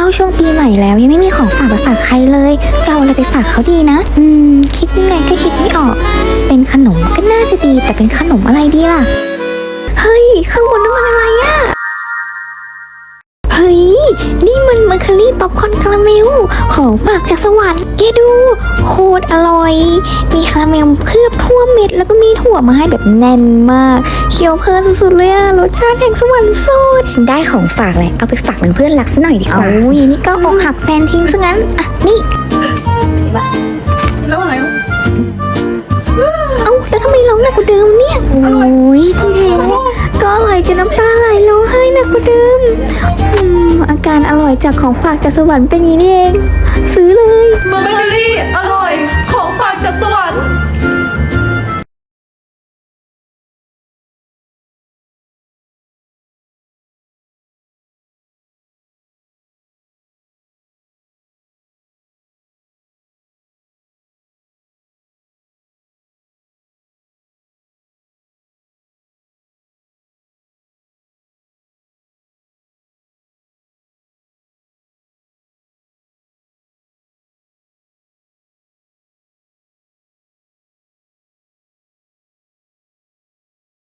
เข้าช่วงปีใหม่แล้วยังไม่มีของฝากไปฝากใครเลยจะเอาอะไรไปฝากเขาดีนะ อืม คิดยังไงก็คิดไม่ออก เป็นขนมก็น่าจะดีแต่เป็นขนมอะไรดีล่ะ เฮ้ย ข้างบนนั่นมันอะไรอะเฮ้ย นี่มันมัคคารี่ป๊อปคอนคาราเมลของฝากจากสวรรค์แกดู ตรอร่อย มีคาราเมลเคลือบทั่วเม็ด แล้วก็มีถั่วมาให้แบบแน่นมาก เคี้ยวเพลินสุดๆเลยอะรสชาติแห่งสวรรค์สุดฉันได้ของฝากเลยเอาไปฝากเพื่อนรักซะหน่อยดีกว่าโอ้ยนี่ก็อกหักแฟนทิ้งซะงั้น อะ นี่แล้วอะไรเอ้าแล้วทำไมร้องหนักกว่าเดิมเนี่ย โอ้ยที่แท้ก็อร่อยจนน้ำตาไหลร้องไห้หนักกว่าเดิมอืมอาการอร่อยจากของฝากจากสวรรค์เป็นอย่างนี้นี่เอง ซื้อเลย